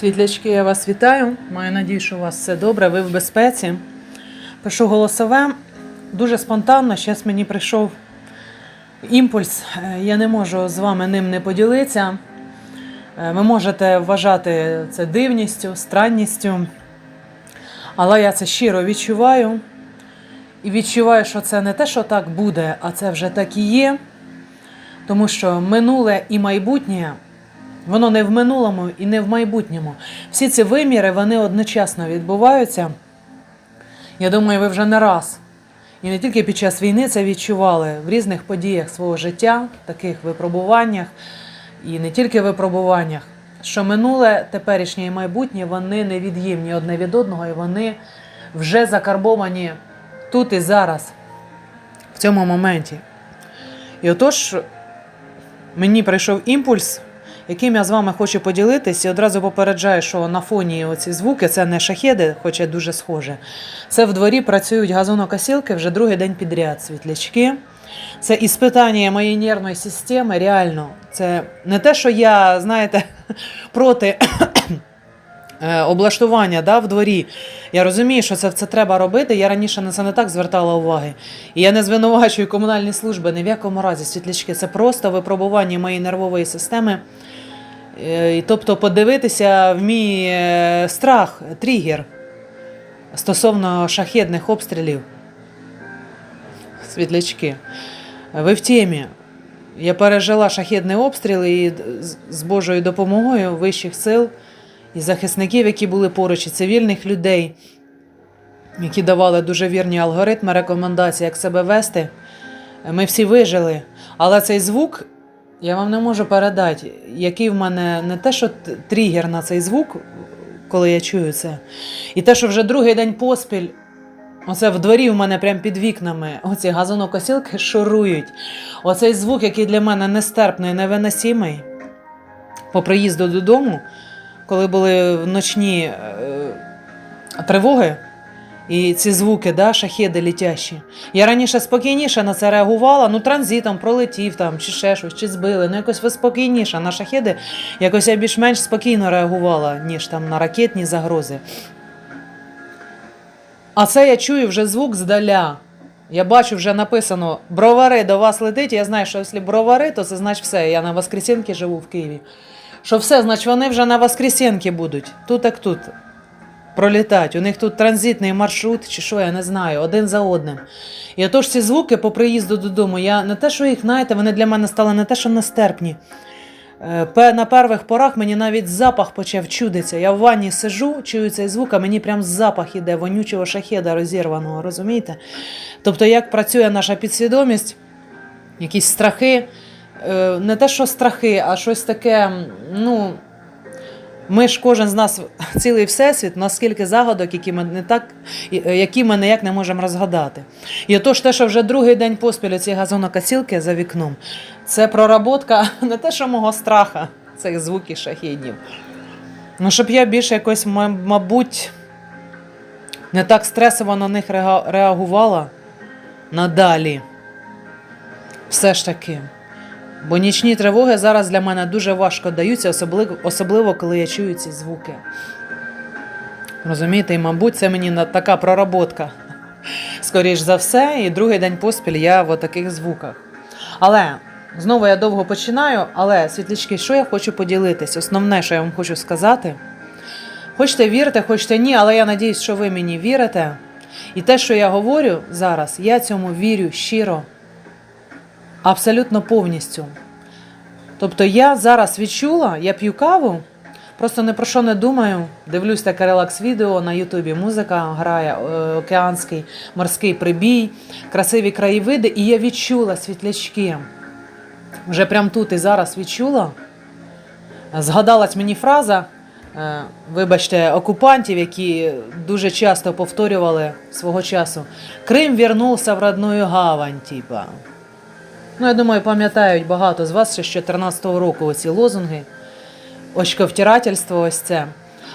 Світлячки, я вас вітаю. Маю надію, що у вас все добре, ви в безпеці. Пишу голосове. Дуже спонтанно. Зараз мені прийшов імпульс. Е, Я не можу з вами ним не поділитися. Е, Ви можете вважати це дивністю, странністю. Але я це щиро відчуваю. І відчуваю, що це не те, що так буде, а це вже так і є. Тому що минуле і майбутнє Воно не в минулому і не в майбутньому. Всі ці виміри вони одночасно відбуваються. Я думаю, ви вже не раз. І не тільки під час війни це відчували в різних подіях свого життя, таких випробуваннях, і не тільки випробуваннях, що минуле, теперішнє і майбутнє вони невід'ємні одне від одного, і вони вже закарбовані тут і зараз, в цьому моменті. І отож, мені прийшов імпульс яким я з вами хочу поділитись, і одразу попереджаю, що на фоні оці звуки це не шахеди, хоча дуже схоже. Це в дворі працюють газонокосілки вже другий день підряд, світлячки. Це іспитання моєї нервної системи, реально. Це не те, що я, знаєте, проти е, облаштування да, в дворі. Я розумію, що це, це треба робити. Я раніше на це не так звертала уваги. І я не звинувачую комунальні служби ні в якому разі, світлячки. Це просто випробування моєї нервової системи. Е, і Тобто подивитися в мій е, страх, тригер стосовно шахедних обстрілів. Світлячки. Ви в темі. Я пережила шахедний обстріл і з Божою допомогою вищих сил і захисників, які були поруч, і цивільних людей, які давали дуже вірні алгоритми, рекомендації, як себе вести. Ми всі вижили. Але цей звук я вам не можу передати, який в мене не те, що тригер на цей звук, коли я чую це, і те, що вже другий день поспіль. Оце в дворі в мене прямо під вікнами оці газонокосілки шурують. Оцей звук, який для мене нестерпний, невиносимий. По приїзду додому, коли були вночні е, тривоги, і ці звуки, да, шахеди літящі. Я раніше спокійніше на це реагувала, ну транзитом пролетів там, чи ще щось, чи збили. Ну якось ви спокійніше. На шахеди якось я більш-менш спокійно реагувала, ніж там на ракетні загрози. А це я чую вже звук здаля. Я бачу, вже написано бровари до вас летить. Я знаю, що якщо бровари, то це значить все. Я на Воскресенки живу в Києві. Що все, значить вони вже на Воскресенки будуть. Тут так тут пролітати. У них тут транзитний маршрут, чи що, я не знаю, один за одним. І отож ці звуки по приїзду додому, я не те, що їх, знаєте, вони для мене стали не те, що нестерпні. Е, На перших порах мені навіть запах почав чудитися. Я в ванні сижу, чую цей звук, а мені прям запах іде вонючого шахеда розірваного, розумієте? Тобто, як працює наша підсвідомість, якісь страхи, е, не те, що страхи, а щось таке, ну. Ми ж кожен з нас цілий всесвіт, наскільки загадок, які ми не так, е, які ми ніяк не можемо розгадати. І отож, те, що вже другий день поспіль ці газонокосілки за вікном, це проработка не те, що мого страха, цих звуків шахідів. Ну, щоб я більше якось, мабуть, не так стресово на них реагувала надалі. Все ж таки. Бо нічні тривоги зараз для мене дуже важко даються, особливо, коли я чую ці звуки. Розумієте, і, мабуть, це мені така проработка. Скоріш за все, і другий день поспіль я в таких звуках. Але знову я довго починаю, але світлячки, що я хочу поділитись? Основне, що я вам хочу сказати. Хочете вірите, хочете ні, але я надіюсь, що ви мені вірите. І те, що я говорю зараз, я цьому вірю щиро, абсолютно повністю. Тобто я зараз відчула, я п'ю каву, просто не про що не думаю. Дивлюсь таке релакс-відео на Ютубі. Музика грає е, океанський морський прибій, красиві краєвиди, і я відчула світлячки. Вже прям тут і зараз відчула. Згадалась мені фраза, е, вибачте, окупантів, які дуже часто повторювали свого часу: Крим вернувся в родную гавань, типа. Ну, я думаю, пам'ятають багато з вас ще з 2014 року оці лозунги, очковтирательство, ось це.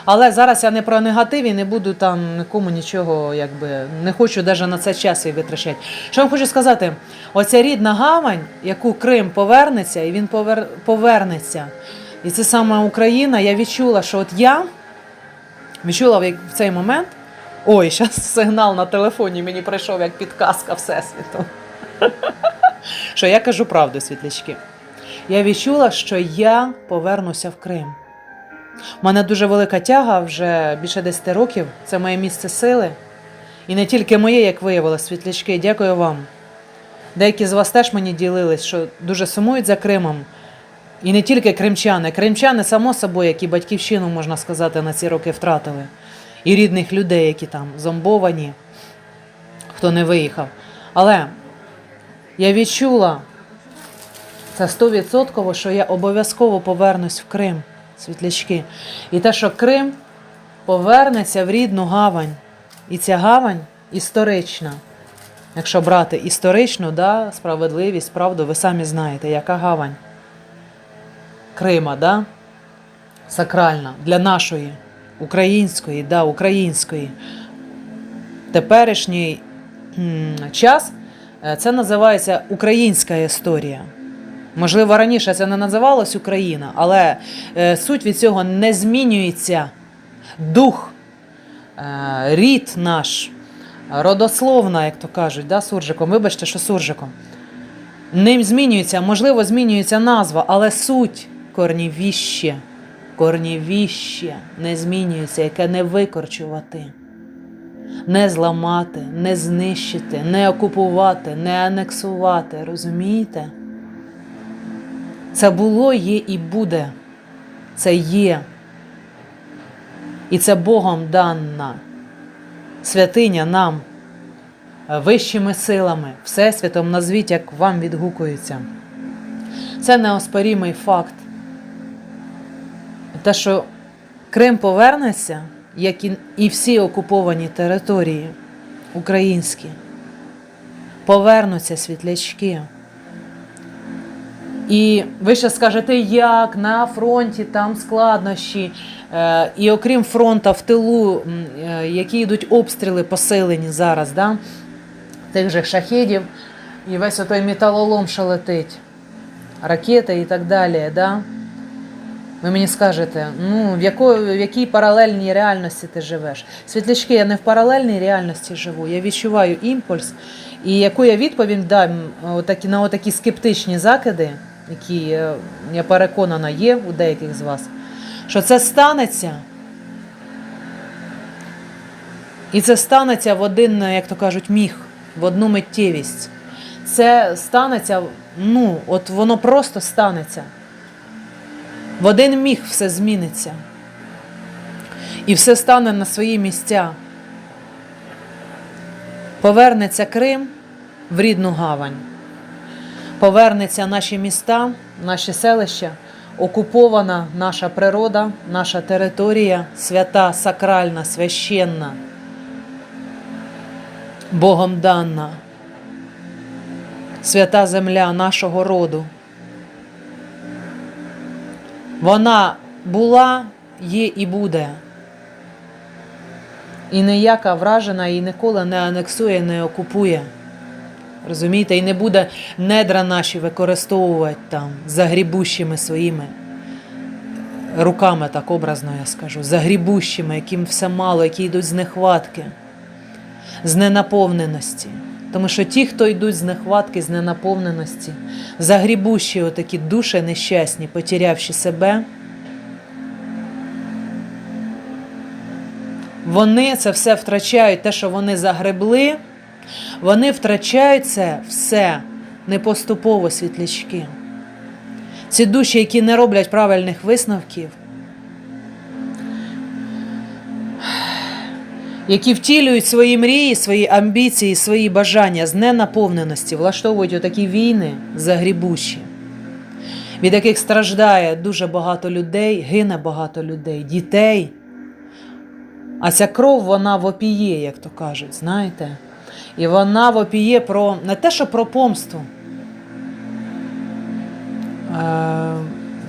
Але зараз я не про негатив і не буду там нікому нічого, якби не хочу навіть на це час і витрачати. Що вам хочу сказати? Оця рідна гавань, яку Крим повернеться, і він повер... повернеться. І це саме Україна. Я відчула, що от я відчула в цей момент. Ой, зараз сигнал на телефоні мені прийшов як підказка Всесвіту. Що я кажу правду, світлячки. Я відчула, що я повернуся в Крим. У мене дуже велика тяга вже більше 10 років. Це моє місце сили. І не тільки моє, як виявилось, світлячки. Дякую вам. Деякі з вас теж мені ділились, що дуже сумують за Кримом. І не тільки кримчани. Кримчани, само собою, які батьківщину, можна сказати, на ці роки втратили. І рідних людей, які там зомбовані, хто не виїхав. Але я відчула це стовідсотково, що я обов'язково повернусь в Крим, світлячки. І те, що Крим повернеться в рідну гавань. І ця гавань історична. Якщо брати історичну, да, справедливість, правду, ви самі знаєте, яка гавань. Крима, да? сакральна для нашої української, да, української. Теперішній час це називається українська історія. Можливо, раніше це не називалось Україна, але е, суть від цього не змінюється. Дух, е, рід наш, родословна, як то кажуть, да, суржиком. Вибачте, що суржиком. Ним змінюється, можливо, змінюється назва, але суть корнівіще, корнівіще не змінюється, яке не викорчувати, не зламати, не знищити, не окупувати, не анексувати. Розумієте? Це було, є і буде. Це є. І це Богом дана святиня нам, вищими силами, Всесвітом назвіть, як вам відгукується. Це неоспорімий факт. Те, що Крим повернеться, як і, всі окуповані території українські, повернуться світлячки. І ви ще скажете, як на фронті там складнощі. Е, і окрім фронта в тилу, е, які йдуть обстріли посилені зараз, да? тих же шахедів, і весь отой металолом, що летить, ракети і так далі. Да? Ви мені скажете, ну в, якої, в якій паралельній реальності ти живеш? Світлячки, я не в паралельній реальності живу. Я відчуваю імпульс. І яку я відповідь дам отакі, на отакі скептичні закиди, які, е, я переконана, є у деяких з вас, що це станеться. І це станеться в один, як то кажуть, міг, в одну миттєвість. Це станеться, ну, от воно просто станеться. В один міг все зміниться. І все стане на свої місця. Повернеться Крим в рідну гавань. Повернеться наші міста, наші селища, окупована наша природа, наша територія, свята, сакральна, священна, Богом дана, свята земля нашого роду. Вона була, є і буде. І ніяка вражена її ніколи не анексує, не окупує. Розумієте, і не буде недра наші використовувати там загрібущими своїми руками, так образно я скажу, загрібущими, яким все мало, які йдуть з нехватки, з ненаповненості. Тому що ті, хто йдуть з нехватки, з ненаповненості, загрібущі отакі душі нещасні, потерявши себе, вони це все втрачають, те, що вони загребли, вони втрачають це все не поступово світлячки. Ці душі, які не роблять правильних висновків, які втілюють свої мрії, свої амбіції, свої бажання з ненаповненості, влаштовують отакі війни загрібущі, від яких страждає дуже багато людей, гине багато людей, дітей. А ця кров, вона вопіє, як то кажуть, знаєте? І вона вопіє про не те, що про помсту.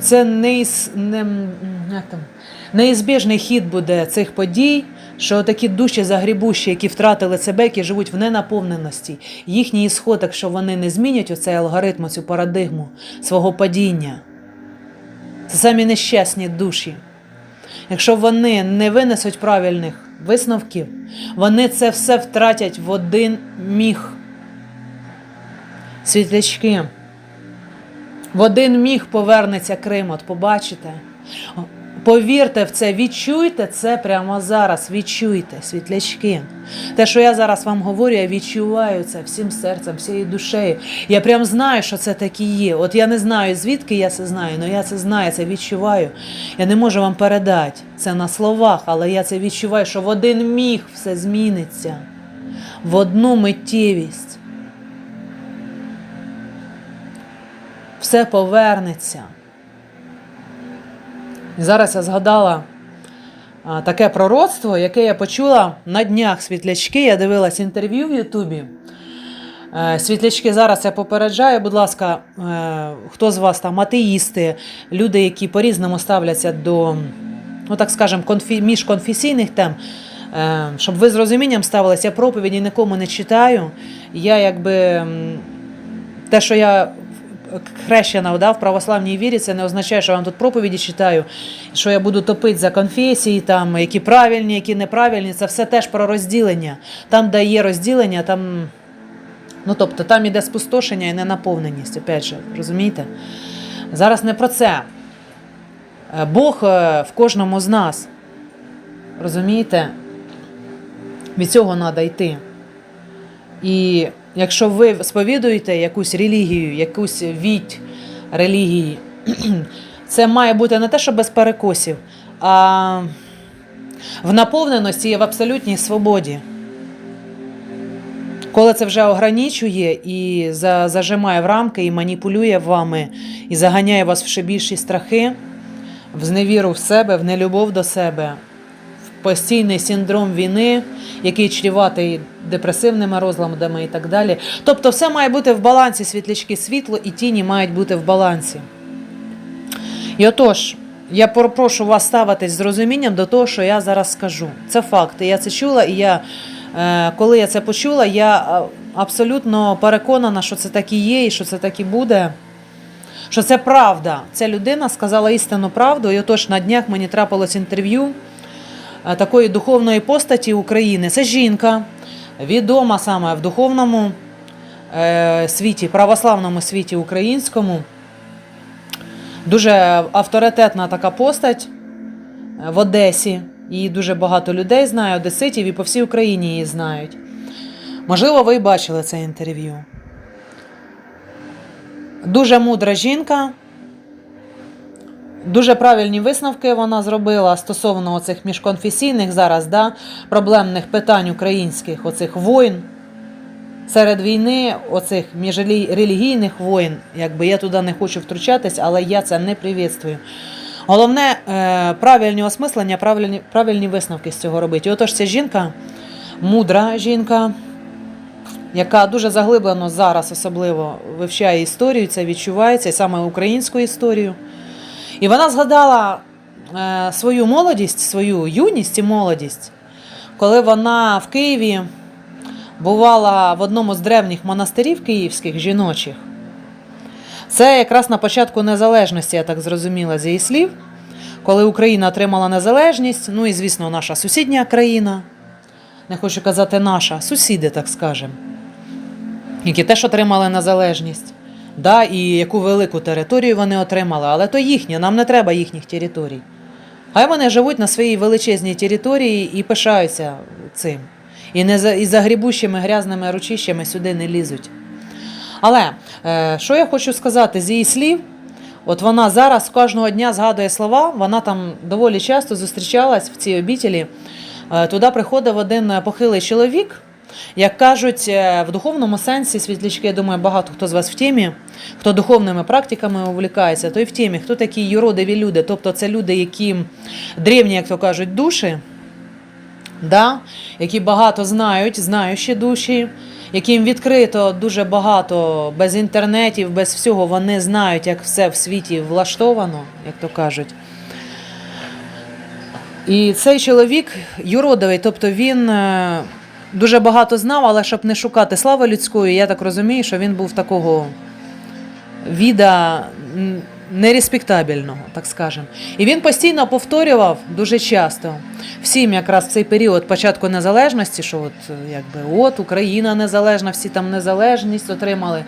Це неіз, не, неізбіжний хід буде цих подій, що такі душі загрібущі, які втратили себе, які живуть в ненаповненості, їхній ісход, якщо вони не змінять оцей алгоритм, цю парадигму свого падіння, Це самі нещасні душі. Якщо вони не винесуть правильних висновків, вони це все втратять в один міг. Світлячки. В один міг повернеться Крим, от побачите. Повірте в це, відчуйте це прямо зараз. Відчуйте, світлячки. Те, що я зараз вам говорю, я відчуваю це всім серцем, всією душею. Я прям знаю, що це таке є. От я не знаю, звідки я це знаю, але я це знаю, це відчуваю. Я не можу вам передати це на словах, але я це відчуваю, що в один міг все зміниться. В одну миттєвість. Все повернеться. Зараз я згадала таке пророцтво, яке я почула на днях світлячки. Я дивилась інтерв'ю в Ютубі. Е, Світлячки, зараз я попереджаю, будь ласка, е, хто з вас там атеїсти, люди, які по-різному ставляться до, ну так скажемо, міжконфесійних тем, е, щоб ви з розумінням ставилися, я проповіді нікому не читаю. Я якби те, що я хрещена да, в православній вірі, це не означає, що я вам тут проповіді читаю, що я буду топити за конфесії, там, які правильні, які неправильні. Це все теж про розділення. Там, де є розділення, там. Ну, тобто, там іде спустошення і ненаповненість, опять же, розумієте? Зараз не про це. Е, Бог е, в кожному з нас. Розумієте? Від цього треба йти. І якщо ви сповідуєте якусь релігію, якусь відь релігії, це має бути не те, що без перекосів, а в наповненості і в абсолютній свободі. Коли це вже ограничує і зажимає в рамки, і маніпулює вами, і заганяє вас в ще більші страхи, в зневіру в себе, в нелюбов до себе, постійний синдром війни, який чріватий депресивними розладами і так далі. Тобто, все має бути в балансі, світлячки, світло і тіні мають бути в балансі. І отож, я прошу вас ставитись з розумінням до того, що я зараз скажу. Це факти. Я це чула, і я, е, коли я це почула, я е, абсолютно переконана, що це так і є, і що це так і буде. Що це правда. Ця людина сказала істинну правду. І отож на днях мені трапилось інтерв'ю такої духовної постаті України. Це жінка, відома саме в духовному е, світі, православному світі українському. Дуже авторитетна така постать е, в Одесі. Її дуже багато людей знає, одеситів і по всій Україні її знають. Можливо, ви бачили це інтерв'ю. Дуже мудра жінка. Дуже правильні висновки вона зробила стосовно оцих міжконфесійних зараз да, проблемних питань українських, оцих воїн. Серед війни, оцих міжрелігійних воїн, якби я туди не хочу втручатись, але я це не привітствую. Головне е, правильні осмислення, правильні, правильні висновки з цього робити. І отож, ця жінка, мудра жінка, яка дуже заглиблено зараз особливо вивчає історію, це відчувається, і саме українську історію. І вона згадала е, свою молодість, свою юність і молодість, коли вона в Києві бувала в одному з древніх монастирів київських жіночих. Це якраз на початку незалежності, я так зрозуміла з її слів, коли Україна отримала незалежність, ну і, звісно, наша сусідня країна, не хочу казати наша, сусіди, так скажемо, які теж отримали незалежність. Да, і яку велику територію вони отримали, але то їхнє, нам не треба їхніх територій. Хай вони живуть на своїй величезній території і пишаються цим. І не за, і за грібущими грязними ручищами сюди не лізуть. Але е, що я хочу сказати з її слів, от вона зараз кожного дня згадує слова, вона там доволі часто зустрічалась в цій обітелі. Е, туди приходив один похилий чоловік. Як кажуть, е, в духовному сенсі світлячки, я думаю, багато хто з вас в темі, хто духовними практиками увлікається, той в темі, хто такі юродиві люди, тобто це люди, які древні, як то кажуть, душі, да? які багато знають, знаючі душі, яким відкрито дуже багато без інтернетів, без всього, вони знають, як все в світі влаштовано, як то кажуть. І цей чоловік юродовий, тобто він е, дуже багато знав, але щоб не шукати слави людської, я так розумію, що він був такого віда нереспектабельного, так скажемо. І він постійно повторював дуже часто всім якраз в цей період початку незалежності, що от якби от Україна незалежна, всі там незалежність отримали.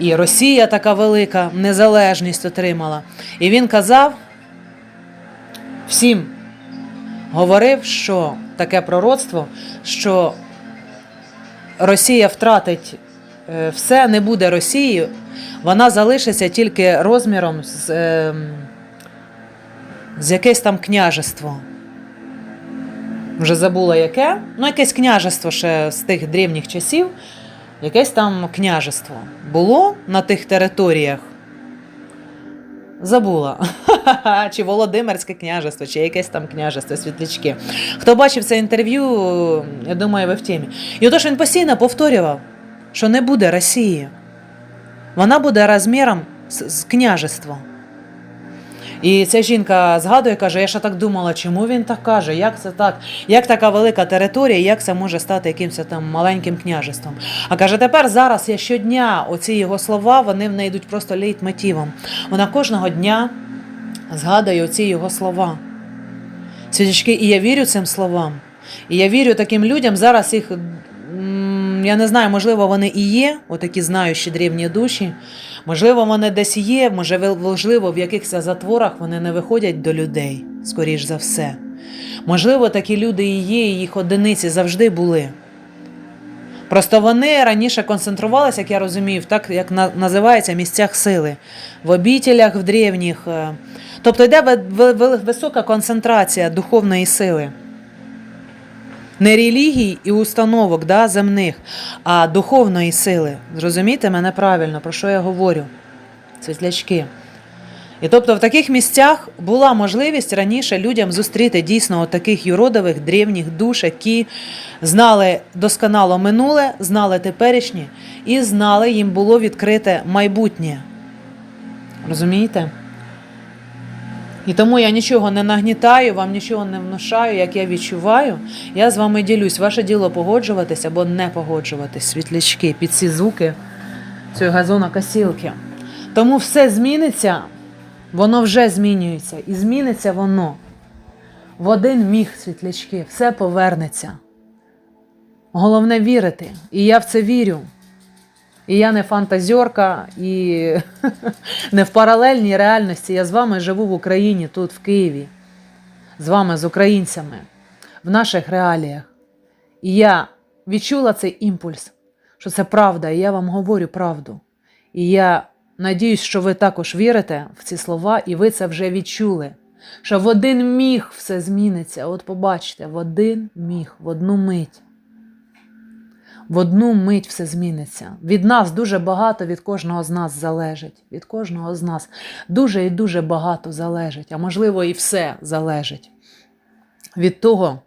І Росія така велика незалежність отримала. І він казав всім, говорив, що таке пророцтво, що Росія втратить е, все, не буде Росією, вона залишиться тільки розміром з, е, з якесь там княжество. Вже забула яке. Ну, якесь княжество ще з тих древніх часів, якесь там княжество було на тих територіях. Забула. Чи Володимирське княжество, чи якесь там княжество, світлячки. Хто бачив це інтерв'ю, я думаю, ви в темі. І отож він постійно повторював, що не буде Росії. Вона буде розміром з княжества. І ця жінка згадує, каже: я ще так думала, чому він так каже, як це так, як така велика територія, як це може стати якимось там маленьким княжеством. А каже, тепер зараз я щодня оці його слова, вони в неї йдуть просто лейтмотивом. Вона кожного дня згадує оці його слова. Світячки, і я вірю цим словам. І я вірю таким людям. Зараз їх, я не знаю, можливо, вони і є, отакі знаючі древні душі. Можливо, вони десь є, може, можливо, в якихось затворах вони не виходять до людей, скоріш за все. Можливо, такі люди і є, і їх одиниці завжди були. Просто вони раніше концентрувалися, як я розумію, так як на- називається місцях сили, в обітелях, в древніх. е. Тобто йде висока концентрація духовної сили. Не релігій і установок да, земних, а духовної сили. Зрозумійте мене правильно, про що я говорю? Світлячки. І тобто в таких місцях була можливість раніше людям зустріти дійсно таких юродових древніх душ, які знали досконало минуле, знали теперішнє і знали, їм було відкрите майбутнє. Розумієте? І тому я нічого не нагнітаю, вам нічого не внушаю, як я відчуваю. Я з вами ділюсь. Ваше діло погоджуватись або не погоджуватись, світлячки, під ці звуки цієї газонокосілки. Тому все зміниться, воно вже змінюється. І зміниться воно. В один міг світлячки, все повернеться. Головне вірити. І я в це вірю. І я не фантазерка, і не в паралельній реальності. Я з вами живу в Україні, тут, в Києві, з вами, з українцями, в наших реаліях. І я відчула цей імпульс, що це правда, і я вам говорю правду. І я надіюсь, що ви також вірите в ці слова, і ви це вже відчули. Що в один міг все зміниться. От побачите, в один міг, в одну мить. В одну мить все зміниться. Від нас дуже багато від кожного з нас залежить. Від кожного з нас дуже і дуже багато залежить, а можливо, і все залежить від того,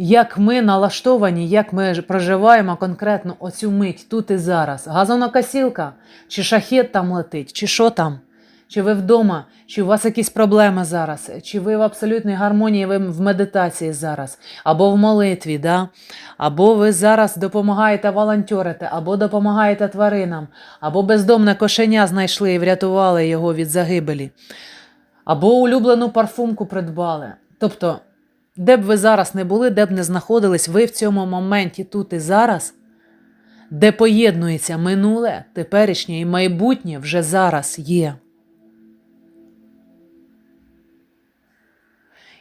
як ми налаштовані, як ми проживаємо конкретно оцю мить тут і зараз. Газонокосілка, чи шахет там летить, чи що там? Чи ви вдома, чи у вас якісь проблеми зараз, чи ви в абсолютній гармонії, ви в медитації зараз, або в молитві, да? або ви зараз допомагаєте волонтерити, або допомагаєте тваринам, або бездомне кошеня знайшли і врятували його від загибелі, або улюблену парфумку придбали. Тобто, де б ви зараз не були, де б не знаходились, ви в цьому моменті тут і зараз, де поєднується минуле, теперішнє і майбутнє вже зараз є.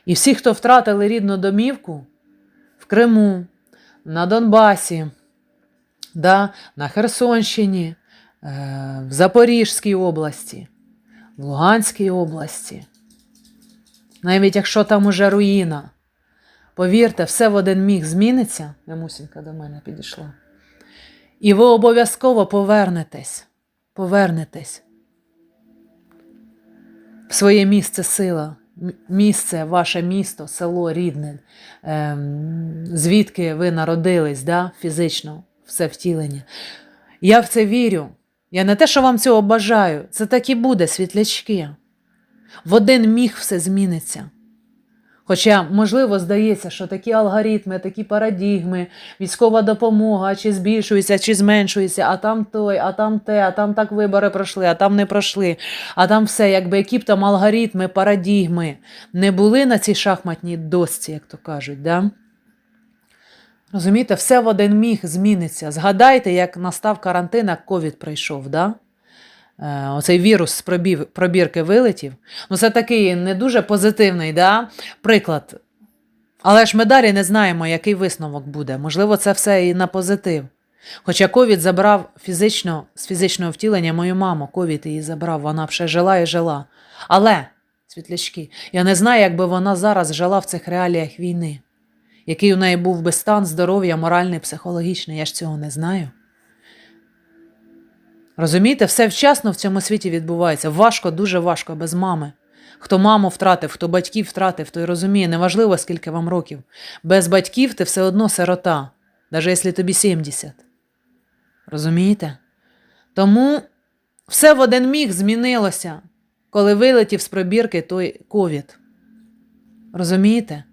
І всі, хто втратили рідну домівку в Криму, на Донбасі, да, на Херсонщині, е, в Запорізькій області, в Луганській області, навіть якщо там уже руїна, повірте, все в один міг зміниться. Немусінька до мене підійшла. І ви обов'язково повернетесь, повернетесь в своє місце сила, місце, ваше місто, село рідне, ем, звідки ви народились, да, фізично, все втілення. Я в це вірю. Я не те, що вам цього бажаю, це так і буде, світлячки. В один міг все зміниться. Хоча, можливо, здається, що такі алгоритми, такі парадігми, військова допомога чи збільшується, чи зменшується, а там той, а там те, а там так вибори пройшли, а там не пройшли, а там все, якби які б там алгоритми, парадігми не були на цій шахматній досці, як то кажуть. Да? Розумієте, все в один міг зміниться. Згадайте, як настав карантин, як ковід прийшов. Да? Е, Оцей вірус з пробів, пробірки вилетів. Ну, це такий не дуже позитивний да? приклад. Але ж ми далі не знаємо, який висновок буде. Можливо, це все і на позитив. Хоча ковід забрав фізично, з фізичного втілення мою маму, ковід її забрав, вона ще жила і жила. Але, світлячки, я не знаю, якби вона зараз жила в цих реаліях війни, який у неї був би стан здоров'я, моральний, психологічний, я ж цього не знаю. Розумієте, все вчасно в цьому світі відбувається. Важко, дуже важко без мами. Хто маму втратив, хто батьків втратив, той розуміє, неважливо, скільки вам років. Без батьків ти все одно сирота, навіть якщо тобі 70. Розумієте? Тому все в один міг змінилося, коли вилетів з пробірки той ковід. Розумієте?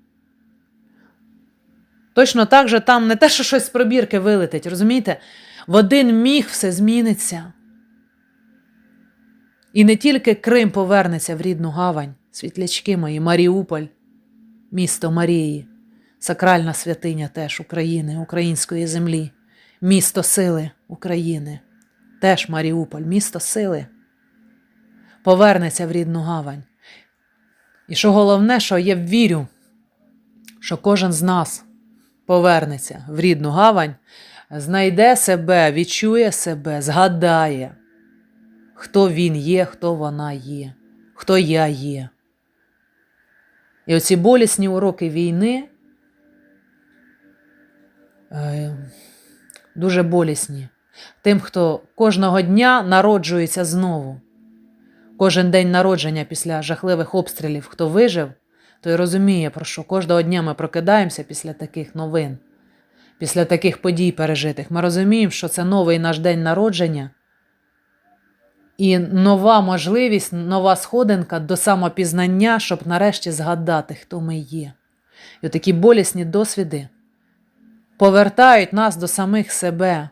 Точно так же там не те, що щось з пробірки вилетить, розумієте? В один міг все зміниться. І не тільки Крим повернеться в рідну гавань, світлячки мої, Маріуполь, місто Марії, сакральна святиня теж України, української землі, місто сили України, теж Маріуполь, місто сили, повернеться в рідну гавань. І що головне, що я вірю, що кожен з нас повернеться в рідну гавань, знайде себе, відчує себе, згадає, хто він є, хто вона є, хто я є. І оці болісні уроки війни е, дуже болісні. Тим, хто кожного дня народжується знову. Кожен день народження після жахливих обстрілів, хто вижив, той розуміє, про що кожного дня ми прокидаємося після таких новин, після таких подій пережитих. Ми розуміємо, що це новий наш день народження і нова можливість, нова сходинка до самопізнання, щоб нарешті згадати, хто ми є. І такі болісні досвіди повертають нас до самих себе.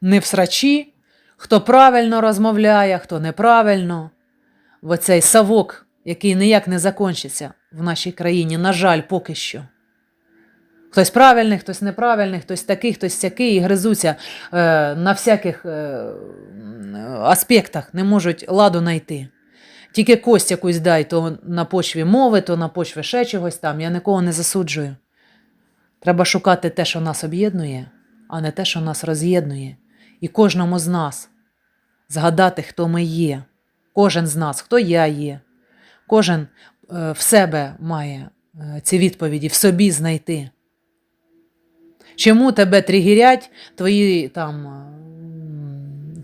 Не в срачі, хто правильно розмовляє, хто неправильно. В оцей савок, який ніяк не закінчиться в нашій країні, на жаль, поки що. Хтось правильний, хтось неправильний, хтось такий, хтось сякий, і гризуться е, на всяких е, аспектах, не можуть ладу знайти. Тільки кость якусь дай, то на почві мови, то на почві ще чогось там. Я нікого не засуджую. Треба шукати те, що нас об'єднує, а не те, що нас роз'єднує. І кожному з нас згадати, хто ми є. Кожен з нас, хто я є. Кожен е, в себе має е, ці відповіді, в собі знайти. Чому тебе тригірять твої там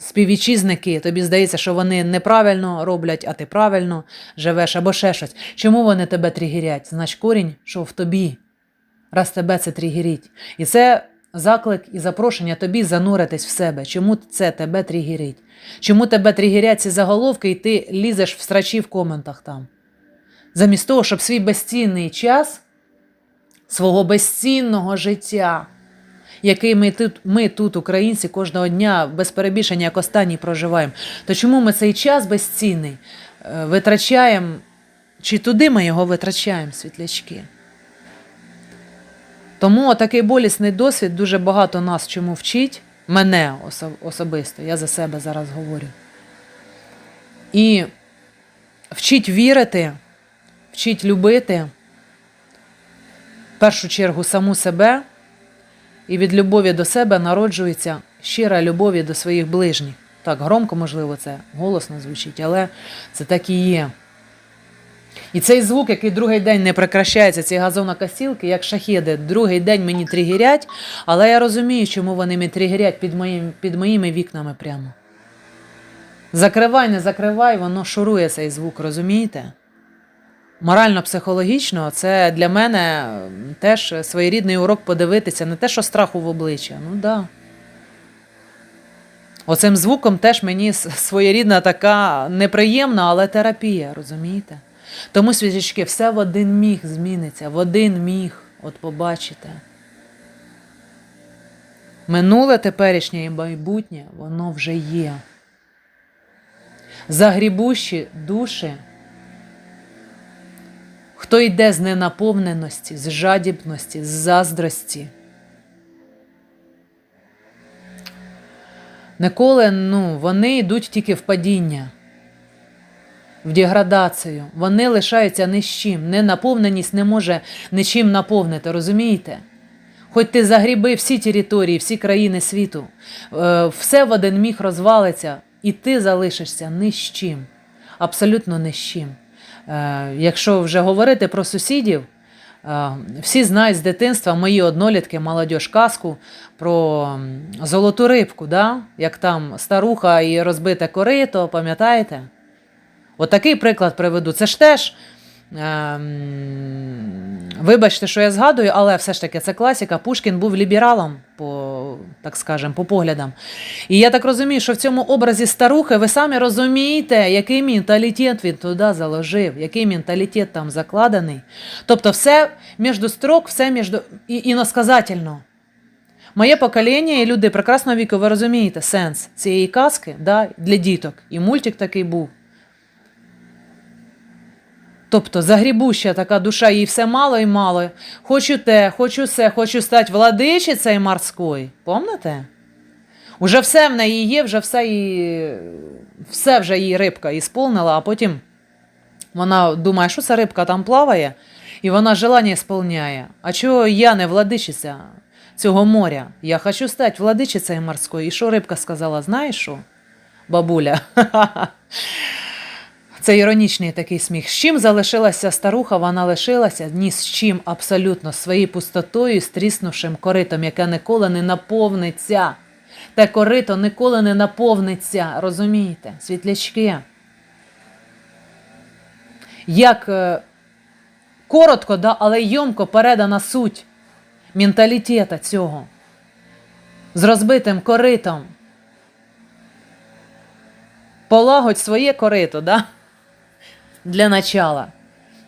співвітчизники? Тобі здається, що вони неправильно роблять, а ти правильно живеш або ще щось. Чому вони тебе тригірять? Значить, корінь, що в тобі, раз тебе це тригерить. І це заклик і запрошення тобі зануритись в себе. Чому це тебе тригерить? Чому тебе тригерять ці заголовки, і ти лізеш в страчі в коментах там? Замість того, щоб свій безцінний час свого безцінного життя, який ми тут, ми тут, українці, кожного дня без перебільшення, як останній проживаємо, то чому ми цей час безцінний е, витрачаємо, чи туди ми його витрачаємо, світлячки? Тому такий болісний досвід дуже багато нас чому вчить, мене особисто, я за себе зараз говорю. І вчить вірити, вчить любити, в першу чергу саму себе, і від любові до себе народжується щира любові до своїх ближніх. Так, громко, можливо, це голосно звучить, але це так і є. І цей звук, який другий день не прекращається, ці газонокосілки, як шахеди, другий день мені тригерять, але я розумію, чому вони мені тригерять під, моїм, під моїми вікнами прямо. Закривай, не закривай, воно шурує цей звук, розумієте? Морально-психологічно це для мене теж своєрідний урок подивитися, не те, що страху в обличчя. Ну да. Оцим звуком теж мені своєрідна така неприємна, але терапія, розумієте? Тому свічечки, все в один міг зміниться, в один міг, от побачите. Минуле, теперішнє і майбутнє, воно вже є. Загрібущі душі, хто йде з ненаповненості, з жадібності, з заздрості. Ніколи ну, вони йдуть тільки в падіння, в деградацію. Вони лишаються ні з чим. Ненаповненість не може нічим наповнити, розумієте? Хоч ти загріби всі території, всі країни світу, е, все в один міг розвалиться, і ти залишишся ні з чим. Абсолютно ні з чим. Е, Якщо вже говорити про сусідів, е, всі знають з дитинства мої однолітки, молодь казку про золоту рибку, да? як там старуха і розбите корито, пам'ятаєте? Отакий приклад приведу. Це ж теж. Ем, вибачте, що я згадую, але все ж таки це класика. Пушкін був лібералом, по, так скажем, по поглядам. І я так розумію, що в цьому образі старухи ви самі розумієте, який менталітет він туди заложив, який менталітет там закладений. Тобто, все між строк, все між іносказательно. Моє покоління і люди прекрасного віку, ви розумієте сенс цієї казки да, для діток. І мультик такий був. Тобто загрібуща така душа, їй все мало і мало. Хочу те, хочу все, хочу стати владичицею морською. Помните? Уже все в неї є, вже все її, все вже її рибка ісполнила, а потім вона думає, що ця рибка там плаває, і вона желання сповняє. А чого я не владичиця цього моря? Я хочу стати владичицею морською. І що рибка сказала, знаєш що? Бабуля. Це іронічний такий сміх. З чим залишилася старуха, вона лишилася ні з чим абсолютно своєю пустотою, стріснувшим коритом, яке ніколи не наповниться. Те корито ніколи не наповниться, розумієте, світлячки. Як е, коротко, да, але йомко передана суть менталітета цього. З розбитим коритом. Полагодь своє корито, да? Для начала.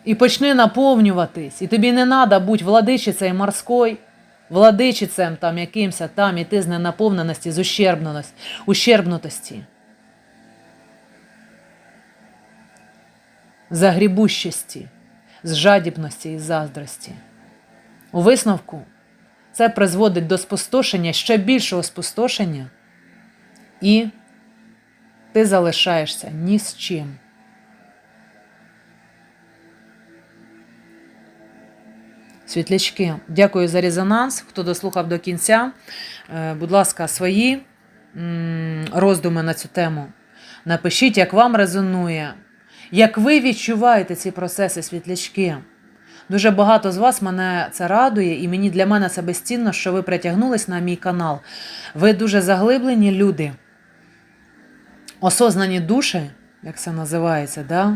І почни наповнюватись. І тобі не треба бути владичицею морською, владичицем там якимось там, іти з ненаповненості, з ущербнутості. Загрібущості, з жадібності і заздрості. У висновку це призводить до спустошення, ще більшого спустошення, і ти залишаєшся ні з чим. Світлячки, дякую за резонанс. Хто дослухав до кінця. Е, Будь ласка, свої роздуми на цю тему. Напишіть, як вам резонує, як ви відчуваєте ці процеси, світлячки. Дуже багато з вас мене це радує, і мені для мене це безцінно, що ви притягнулись на мій канал. Ви дуже заглиблені люди, осознані душі, як це називається, да?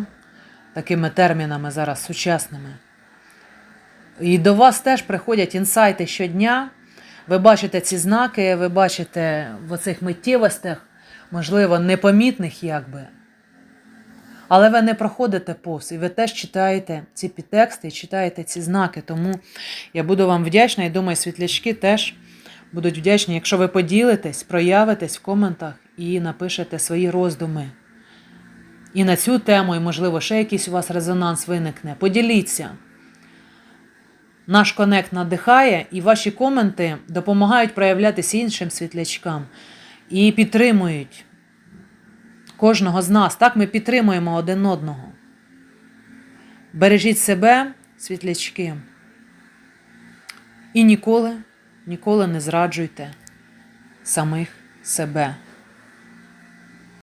такими термінами зараз сучасними. І до вас теж приходять інсайти щодня. Ви бачите ці знаки, ви бачите в оцих миттєвостях, можливо, непомітних якби. Але ви не проходите повз, і ви теж читаєте ці підтексти, читаєте ці знаки. Тому я буду вам вдячна і думаю, світлячки теж будуть вдячні, якщо ви поділитесь, проявитесь в коментах і напишете свої роздуми. І на цю тему, і, можливо, ще якийсь у вас резонанс виникне. Поділіться. Наш конект надихає, і ваші коменти допомагають проявлятися іншим світлячкам і підтримують кожного з нас. Так ми підтримуємо один одного. Бережіть себе, світлячки, і ніколи, ніколи не зраджуйте самих себе.